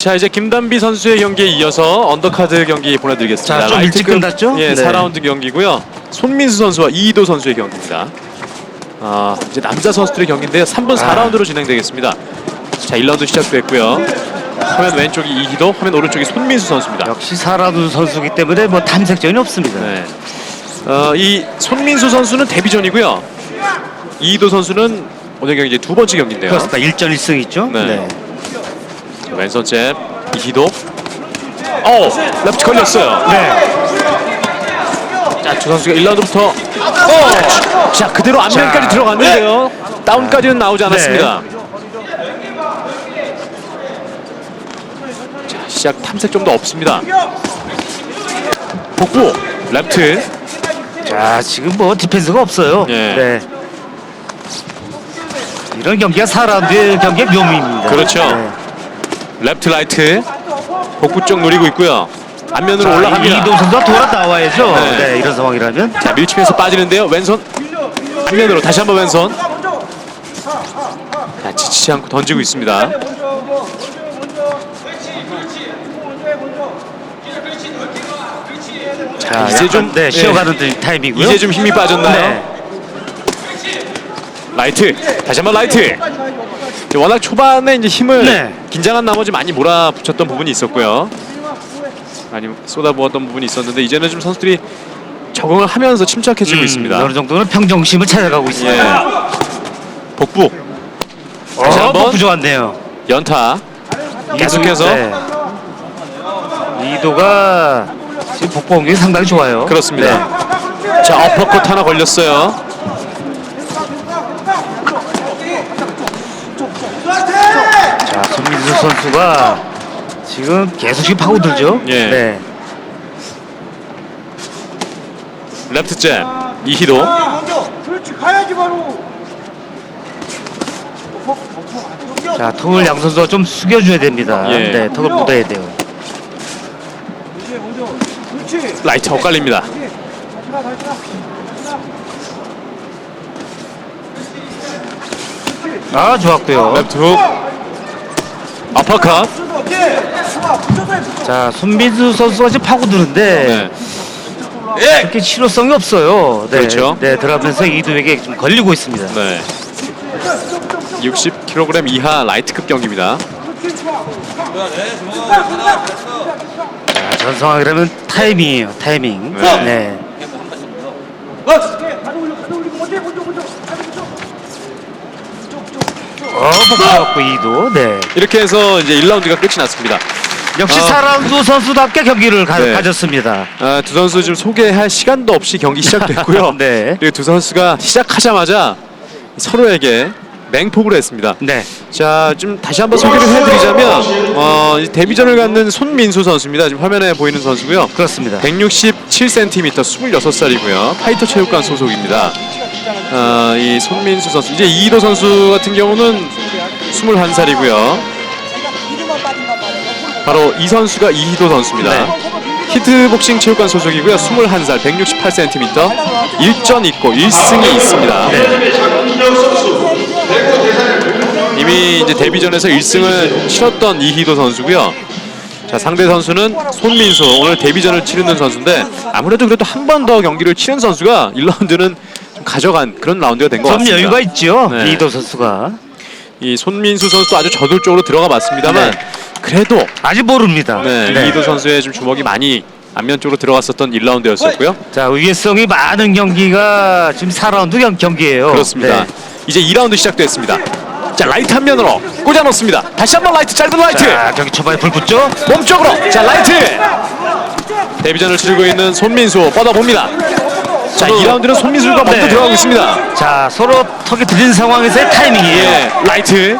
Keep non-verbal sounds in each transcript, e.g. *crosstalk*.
자 이제 김단비 선수의 경기에 이어서 언더카드 경기 보내드리겠습니다. 자, 좀 일찍 라이트급, 끝났죠? 예, 네. 4라운드 경기고요. 손민수 선수와 이희도 선수의 경기입니다. 아 이제 남자 선수들의 경기인데요. 3분 아. 4라운드로 진행되겠습니다. 자 1라운드 시작됐고요. 화면 왼쪽이 이희도, 화면 오른쪽이 손민수 선수입니다. 역시 사라두 선수기 때문에 뭐 탐색전이 없습니다. 네. 어, 이 손민수 선수는 데뷔전이고요. 이희도 선수는 오늘 경기 이제 두 번째 경기인데요. 그렇습니다. 1전 1승 있죠? 네. 왼손 잽 이희도. 어, 랩트 걸렸어요. 네. 자, 두 선수가 1라운드부터 어! 자, 그대로 앞면까지 자. 들어갔는데요. 다운까지는 나오지 않았습니다. 네. 자, 시작 탐색 좀 더 없습니다. 복부 랩트 자, 지금 뭐 디펜스가 없어요. 예. 네. 이런 경기가 사라두의 경기의 묘미입니다. 그렇죠. 네. 랩트 라이트 복부 쪽 노리고 있고요. 앞면으로 자, 올라갑니다. 이동 선수가 돌아 나와야죠. 네. 네. 이런 상황이라면. 자, 밀치면서 빠지는데요. 왼손 앞면으로 다시 한번 왼손. 자, 지치지 않고 던지고 있습니다. 자, 이제 약간, 좀, 네, 예. 쉬어가는 타임이고요. 이제 좀 힘이 빠졌나요? 네. 라이트 다시 한번 라이트. 이제 워낙 초반에 이제 힘을 네. 긴장한 나머지 많이 몰아붙였던 부분이 있었고요. 많이 쏟아부었던 부분이 있었는데 이제는 좀 선수들이 적응을 하면서 침착해지고 음, 있습니다. 어느 정도는 평정심을 찾아가고. 예. 복부 다시 어, 한번. 복부 좋았네요. 연타 계속해서 네. 이도가 지금 복부 공격이 상당히 좋아요. 그렇습니다. 네. 자 어퍼컷 하나 걸렸어요. 자, 손민수 선수가 지금 계속 파고들죠. 예. 네. 레프트 잽 이희도 먼저 그렇지 가야지 바로 자, 턱을 양 선수가 좀 숙여줘야 됩니다. 예. 네, 턱을 묻어야 돼요. 이제 먼저 그렇지 라이트 엇갈립니다. 가라 가라 아, 좋았고요. 훅 붙여 자, 손민수 선수가 지금 파고드는데 네. 그렇게 실효성이 없어요. 네, 그렇죠. 네, 들어가면서 이도에게 좀 걸리고 있습니다. 네. 60kg 이하 라이트급 경기입니다. 자, 전 상황이라면 타이밍이에요. 타이밍. 네. 네. 어, 복부 좋았고 이도. 네. 이렇게 해서 이제 1라운드가 끝이 났습니다. 역시 아. 사랑두 선수답게 경기를 가, 네. 가졌습니다. 아, 두 선수 지금 소개할 시간도 없이 경기 시작됐고요. *laughs* 네. 그리고 두 선수가 시작하자마자 서로에게 맹폭을 했습니다. 네. 자, 좀 다시 한번 소개를 해드리자면 어, 이 데뷔전을 갖는 손민수 선수입니다. 지금 화면에 보이는 선수고요. 그렇습니다. 167cm, 26살이고요. 파이터 체육관 소속입니다. 어, 이 손민수 선수, 이제 이희도 선수 같은 경우는 21살이고요. 바로 이 선수가 이희도 선수입니다. 네. 히트복싱 체육관 소속이고요. 21살, 168cm, 1전 있고 1승이 있습니다. 이미 이제 데뷔전에서 1승을 치렀던 이희도 선수고요. 자 상대 선수는 손민수 오늘 데뷔전을 치르는 선수인데 아무래도 그래도 한 번 더 경기를 치른 선수가 1라운드는 좀 가져간 그런 라운드가 된 것 좀 같습니다. 여유가 있죠. 네. 이도 선수가 이 손민수 선수도 아주 저돌적으로 들어가 봤습니다만 네. 그래도 아직 모릅니다. 네, 이희도 선수의 좀 주먹이 많이 안면 쪽으로 들어갔었던 1라운드였었고요. 자, 위계성이 많은 경기가 지금 4라운드 경, 경기예요. 그렇습니다. 네. 이제 2라운드 시작됐습니다. 자 라이트 한 면으로 꽂아 놓습니다. 다시 한번 라이트 짧은 라이트 자, 경기 초반에 불 붙죠. 몸쪽으로 자 라이트 데뷔전을 치르고 있는 손민수 뻗어봅니다. 자 2라운드는 손민수가 먼저 네. 들어가고 있습니다. 자, 서로 턱이 들린 상황에서의 타이밍이에요. 예, 라이트.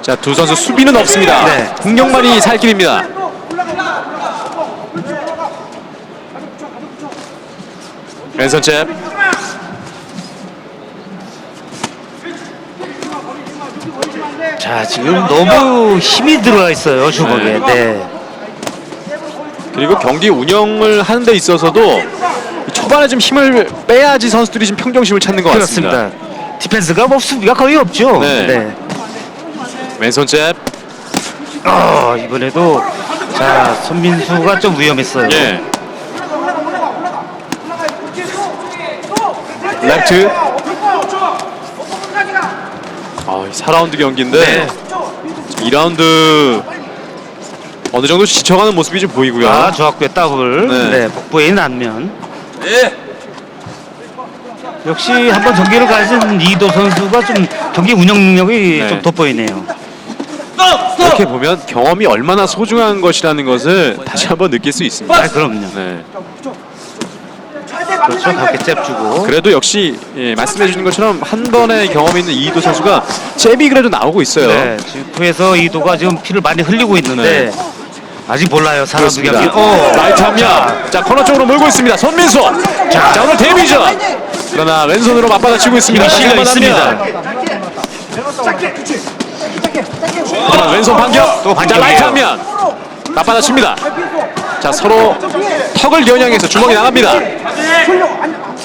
자, 두 선수 수비는 없습니다. 네. 공격만이 살 길입니다. 왼손 잽. 자, 지금 너무 힘이 들어가 있어요, 주먹에. 네. 네. 그리고 경기 운영을 하는 데 있어서도 초반에 좀 힘을 빼야지 선수들이 좀 평정심을 찾는 것 같습니다. 그렇습니다. 디펜스가 뭐 수비가 거의 없죠. 네. 네. 왼손 잽. 어, 이번에도 자 손민수가 좀 위험했어요. 예. 또또 레프트. 4라운드 경기인데 네. 2라운드 어느 정도 지쳐가는 모습이 좀 보이고요. 아 좋았고요 더블. 네. 네. 복부에는 안면. 역시 한번 경기를 가진 이도 선수가 좀 경기 운영 능력이 네. 좀 돋보이네요. 이렇게 보면 경험이 얼마나 소중한 것이라는 것을 다시 한번 느낄 수 있습니다. 아 그럼요. 네. 그렇죠. 가볍게 잽 주고. 그래도 역시 예, 말씀해 주신 것처럼 한 번의 경험이 있는 이도 선수가 잽이 그래도 나오고 있어요. 네, 지금 후에서 이도가 지금 피를 많이 흘리고 있는데 아직 몰라요. 사람 네. 그렇습니다. 경기. 어, 라이트 합니다. 자 코너 쪽으로 몰고 있습니다. 손민수. 자, 오늘 데뷔전. 그러나 왼손으로 맞받아치고 있습니다. 힘이 실려 있습니다. 그러나 왼손 반격. 또 자 반격이에요. 라이트 하면 맞받아칩니다. 자 서로 턱을 겨냥해서 주먹이 나갑니다.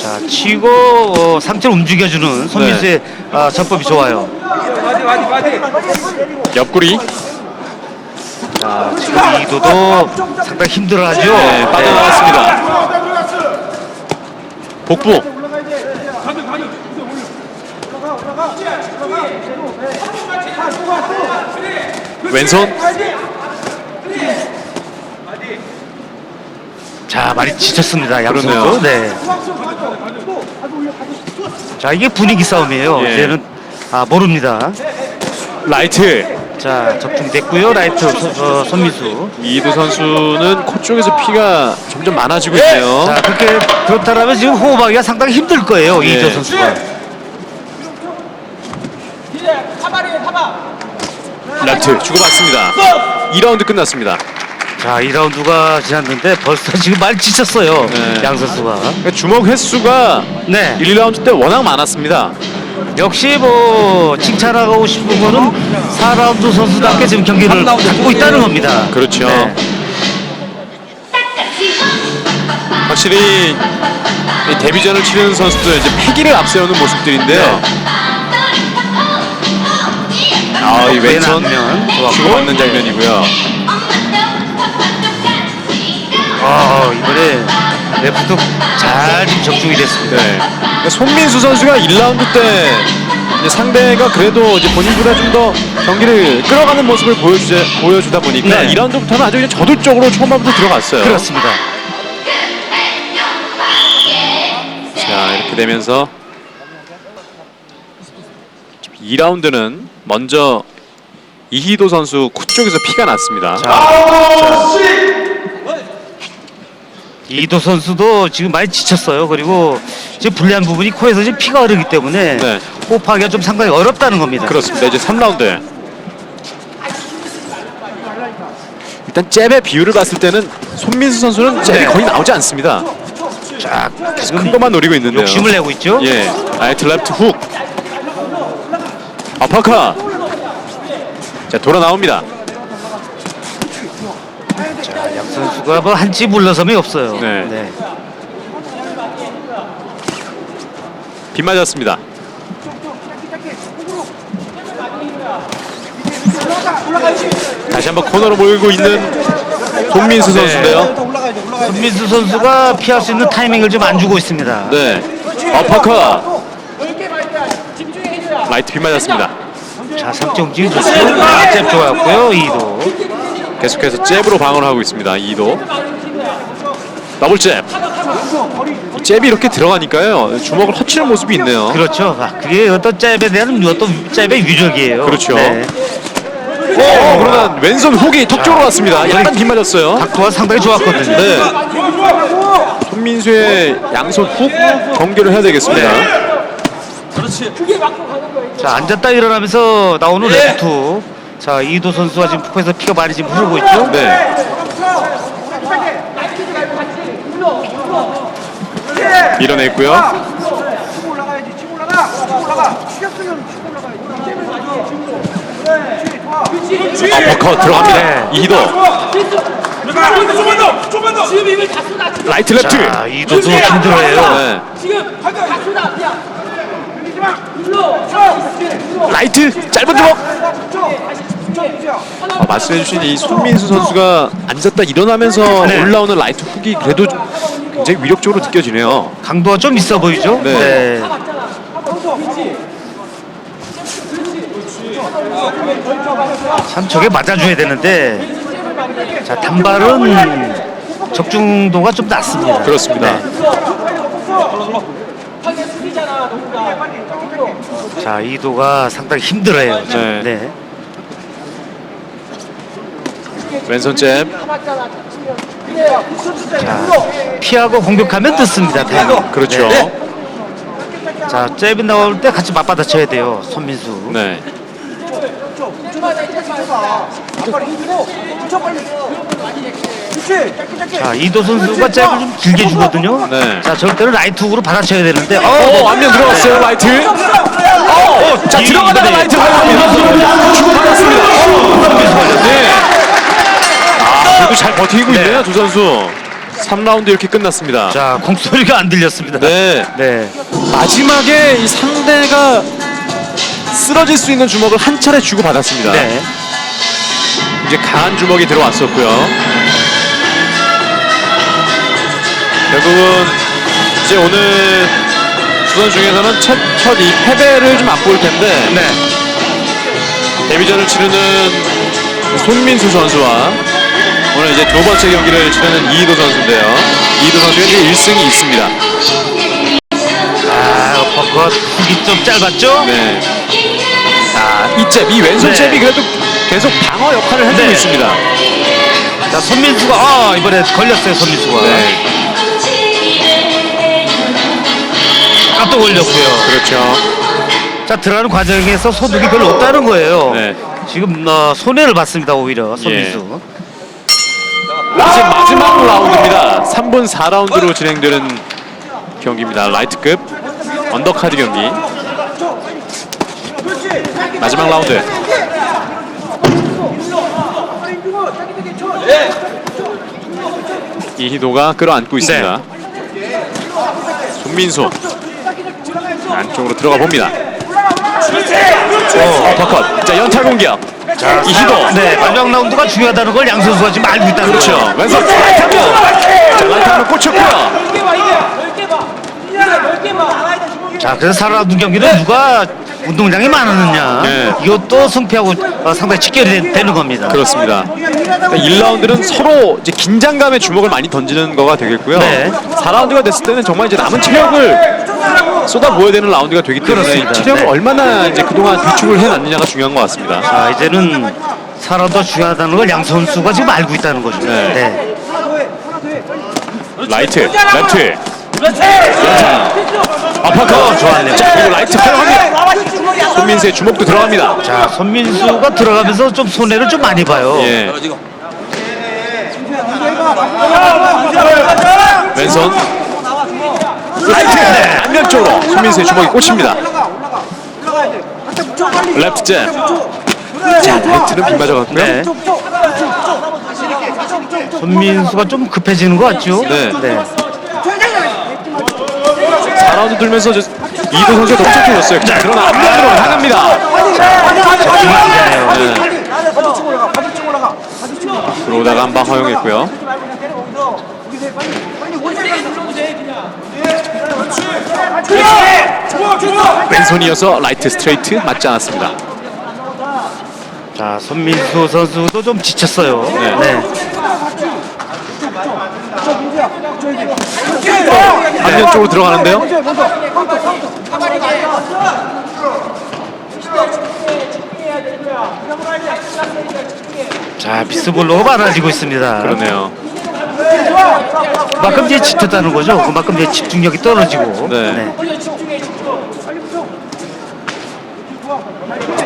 자, 치고 어, 상체를 움직여주는 손민수의 네. 아, 전법이 좋아요. 옆구리. 자, 지금 이도도 상당히 힘들어하죠. 네, 빠져나갔습니다. 복부. 왼손. 자, 많이 지쳤습니다. 양 그러네요. 선수. 네. 자, 이게 분위기 싸움이에요. 예. 이제는 아, 모릅니다. 라이트. 자, 접종됐고요. 라이트 소- 어, 손민수. 이도 선수는 코 쪽에서 피가 점점 많아지고 있네요. 자, 그렇게 그렇다면 지금 호흡하기가 상당히 힘들 거예요. 예. 이도 선수가. 라이트 주고받습니다. 2라운드 끝났습니다. 자, 2라운드가 지났는데 벌써 *laughs* 지금 많이 지쳤어요. 네. 양 선수가. 그러니까 주먹 횟수가 네. 1, 2라운드 때 워낙 많았습니다. 역시 뭐 칭찬하고 싶은 거는 4라운드 선수답게 지금 경기를 갖고 있다는 겁니다. 그렇죠. 네. 확실히 이 데뷔전을 치르는 선수들 이제 패기를 앞세우는 모습들인데요. 아, 이 왼손 왼면 좋았고. 주고받는 장면이고요. 아, 이번에 레프트 잘 지금 적중이 됐습니다. 네. 그러니까 손민수 선수가 1라운드 때 이제 상대가 그래도 이제 본인보다 좀 더 경기를 끌어가는 모습을 보여주자, 보여주다 보니까 네. 2라운드부터는 아주 그냥 저돌적으로 초반부터 들어갔어요. 그렇습니다. 자 이렇게 되면서 2라운드는 먼저 이희도 선수 코 쪽에서 피가 났습니다. 이도 선수도 지금 많이 지쳤어요. 그리고 지금 불리한 부분이 코에서 지금 피가 흐르기 때문에 네. 호흡하기가 좀 상당히 어렵다는 겁니다. 그렇습니다. 이제 3라운드. 일단 잽의 비율을 봤을 때는 손민수 선수는 잽이 네. 거의 나오지 않습니다. 자, 계속 큰 것만 노리고 있는데요. 욕심을 내고 있죠. 예, 라이트 랩트 훅. 아파카. 자 돌아 나옵니다. 뭐 한치 물러섬이 없어요. 네. 빗 맞았습니다. 다시 한번 코너로 몰고 있는 손민수 네. 선수인데요. 손민수 선수가 피할 수 있는 타이밍을 좀 안 주고 있습니다. 네, 아파카. 라이트 빗 맞았습니다. 자, 상체 움직임 좋고 아, 잽 좋았고요. 이도. 계속해서 잽으로 방어를 하고 있습니다. 2도. 더블 잽. 이 잽이 이렇게 들어가니까요. 주먹을 허치는 모습이 있네요. 그렇죠. 아, 그게 어떤 잽에 대한 어떤 잽의 위력이에요. 그렇죠. 네. 오, 그러나 왼손 훅이 턱 쪽으로 왔습니다. 약간 빗 맞았어요. 각도가 상당히 좋았거든요. 네. 손민수의 양손 훅 경계를 해야 되겠습니다. 자, 앉았다 일어나면서 나오는 레프트. 자, 이도 선수가 지금 푸에서 피가 많이 지금 흐르고 있죠. 네. 밀어냈고요. 어퍼컷 들어갑니다. 네. 지금 쏟아! 라이트 랩트. 자, 이도도 힘들어해요. 네. 지금 다 쏟아! 그냥! 눌러! 라이트 짧은 주먹. 아, 말씀해주신 이 손민수 선수가 앉았다 일어나면서 네. 올라오는 라이트 훅이 그래도 굉장히 위력적으로 느껴지네요. 강도가 좀 있어 보이죠? 네. 참 저게 맞아줘야 되는데 자 단발은 적중도가 좀 낮습니다. 그렇습니다. 네. 자 이도가 상당히 힘들어요. 네. 네. 왼손 잽. 피하고 공격하면 듣습니다. 타이밍. 그렇죠. 네. 자 잽이 나올 때 같이 맞받아 쳐야 돼요. 손민수. 네. 자 이도 선수가 잽을 좀 길게 주거든요. 네. 자 저럴 때는 라이트 훅으로 받아쳐야 되는데 어, 어, 완면 들어갔어요, 라이트. 어, 자, 이- 들어가다가 네. 라이트 받았습니다. 어, 네. 아, 그래도 잘 버티고 네. 있네요, 두 선수. 3라운드 이렇게 끝났습니다. 자 공소리가 안 들렸습니다. 네. 네. 마지막에 이 상대가 쓰러질 수 있는 주먹을 한 차례 주고 받았습니다. 네. 이제 강한 주먹이 들어왔었고요. 결국은 이제 오늘 두 선수 중에서는 첫, 첫 이 패배를 좀 맛볼 텐데 네. 데뷔전을 치르는 손민수 선수와 오늘 이제 두 번째 경기를 치르는 이희도 선수인데요. 이희도 선수가 이제 1승이 있습니다. 아 어퍼컷 훅이 좀 짧았죠? 네. 아, 이 잽, 이 왼손 네. 잽이 그래도 계속 방어 역할을 해주고 네. 있습니다. 자 손민수가 아 이번에 걸렸어요 손민수가. 네. 아, 또 걸렸고요. 그렇죠. 자 들어가는 과정에서 소득이 별로 없다는 거예요. 네. 지금 어, 손해를 봤습니다 오히려 손민수. 이제 마지막 라운드입니다. 3분 4라운드로 진행되는 경기입니다. 라이트급 언더카드 경기. 마지막 라운드. 이희도가 끌어안고 있습니다. 손민수 안쪽으로 들어가 봅니다. 어, 어퍼컷. 자 연타 공격. 자 이희도. 네 마지막 라운드가 중요하다는 걸 양 선수가 지금 알고 있다는 그렇죠. 거죠. 왼손 라이트 한 번. 자 라이트 한번 꽂혔고요. 자 그래서 4라운드 경기는 누가 운동량이 많았느냐 네. 이것도 승패하고 어, 상당히 직결이 되- 되는 겁니다. 그렇습니다. 1라운드는 서로 이제 긴장감에 주먹을 많이 던지는 거가 되겠고요. 네. 4라운드가 됐을 때는 정말 이제 남은 체력을 쏟아 부어야 되는 라운드가 되기 때문에 그렇습니다. 체력을 네. 얼마나 이제 그동안 비축을 해놨느냐가 중요한 것 같습니다. 자 이제는 4라운드가 중요하다는 걸 양 선수가 지금 알고 있다는 거죠. 네. 네. 라이트, 레프트, 어퍼컷 좋았네요. 자 그리고 라이트 활용합니다. 손민수의 주먹도 들어갑니다. 자 손민수가 들어가면서 좀 손해를 좀 많이 봐요. 예. 왼손 라이트 네. 안면 쪽으로 손민수의 주먹이 꽂힙니다. 레프트 잽. 자 라이트는 빗 맞아갔고요. 네. 손민수가 좀 급해지는 것 같죠? 네. 네. 4라운드 들면서 저 이도 선수가 더 착해졌어요. 자 그러나 안면으로. 네. 들어오다가 한 방 허용했고요. 왼손이어서 라이트 스트레이트 맞지 않았습니다. 자 손민수 선수도 좀 지쳤어요. 네. 안면 쪽으로 들어가는데요. 자 비스볼로가 많아지고 있습니다. 그러네요. 그만큼 이제 지쳤다는 거죠. 그만큼 이제 집중력이 떨어지고. 네.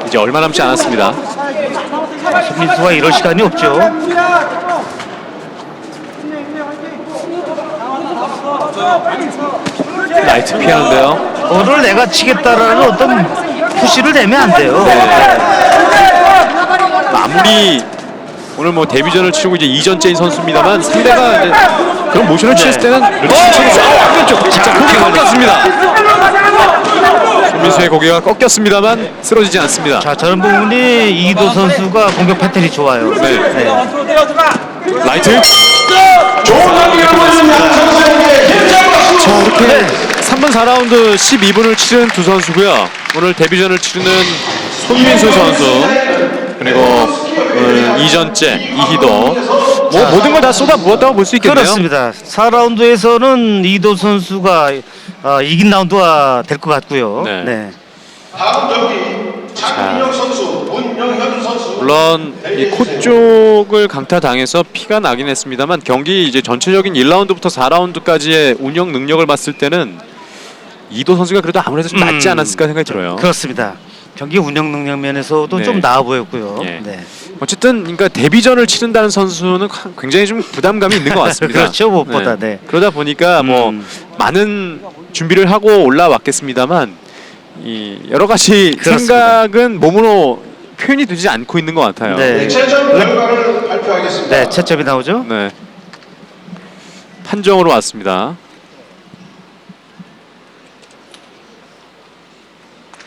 이제 얼마 남지 않았습니다. 손민수가 이럴 시간이 없죠. 라이트 피하는데요. 오늘 내가 치겠다라는 어떤 푸시를 내면 안 돼요. 아무리 오늘 뭐 데뷔전을 치르고 이제 2전째인 선수입니다만 상대가 이제 그런 모션을 취했을 때는 이렇게 치고 아, 안면 쪽. 자, 그게 바뀌었습니다. 손민수의 고개가 꺾였습니다만 쓰러지지 않습니다. 자 저런 부분이 이도 선수가 공격 패턴이 좋아요. 네. 네. 라이트. 자 이렇게 3분 4라운드 12분을 치른 두 선수고요. 오늘 데뷔전을 치르는 손민수 선수 그리고 오늘 이전째 이희도 뭐 모든 걸 다 쏟아 부었다고 볼 수 있겠네요. 그렇습니다. 4라운드에서는 이도 선수가 어, 이긴 라운드가 될 것 같고요. 네. 네. 다음 경기 장민영 선수. 물론 이 코 쪽을 강타당해서 피가 나긴 했습니다만 경기 이제 전체적인 1라운드부터 4라운드까지의 운영 능력을 봤을 때는 이도 선수가 그래도 아무래도 좀 낫지 음. 않았을까 생각이 들어요. 그렇습니다. 경기 운영 능력 면에서도 네. 좀 나아 보였고요. 예. 네. 어쨌든 그러니까 데뷔전을 치른다는 선수는 굉장히 좀 부담감이 있는 것 *laughs* 같습니다. 그렇죠, 무엇보다, 네. 그러다 보니까 뭐 음. 많은 준비를 하고 올라왔겠습니다만 이 여러 가지 그렇습니다. 생각은 몸으로 표현이 되지 않고 있는 것 같아요. 네. 최종 결과를 발표하겠습니다. 네, 채점이 나오죠? 네. 판정으로 왔습니다.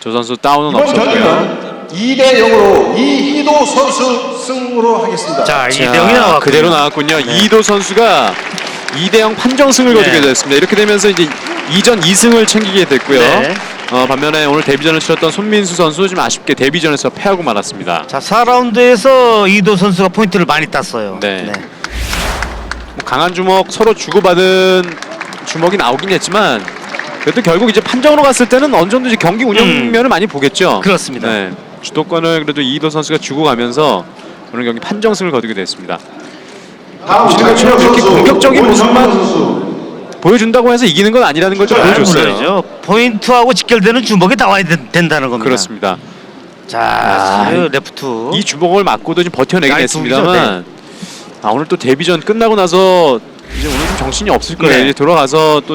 저 선수 다운은 이번 없었고요. 경기는 2대 0으로 이희도 선수 승으로 하겠습니다. 자, 자, 이대영이 나왔고 그대로 나왔군요. 이도 선수가 2대 0 판정승을 네. 거두게 됐습니다. 이렇게 되면서 이제 이전 2승을 챙기게 됐고요. 네. 어, 반면에 오늘 데뷔전을 치렀던 손민수 선수 좀 아쉽게 데뷔전에서 패하고 말았습니다. 자, 4라운드에서 이도 선수가 포인트를 많이 땄어요. 네. 뭐 강한 주먹 서로 주고받은 주먹이 나오긴 했지만 그래도 결국 이제 판정으로 갔을 때는 어느 정도 이제 경기 운영면을 많이 보겠죠. 음. 그렇습니다. 네. 주도권을 그래도 이도 선수가 주고 가면서 오늘 경기 판정승을 거두게 됐습니다. 다음 장민영 이렇게 공격적인 모습만 선수. 보여준다고 해서 이기는 건 아니라는 걸좀 아, 보여줬어요. 물론이죠. 포인트하고 직결되는 주먹이 나와야 된- 된다는 겁니다. 그렇습니다. 자, 아, 그 레프트. 이 주먹을 맞고도 좀 버텨내긴 했습니다만 아, 오늘 또 데뷔전 끝나고 나서 이제 오늘 좀 정신이 없을 거예요. 네. 이제 들어가서 또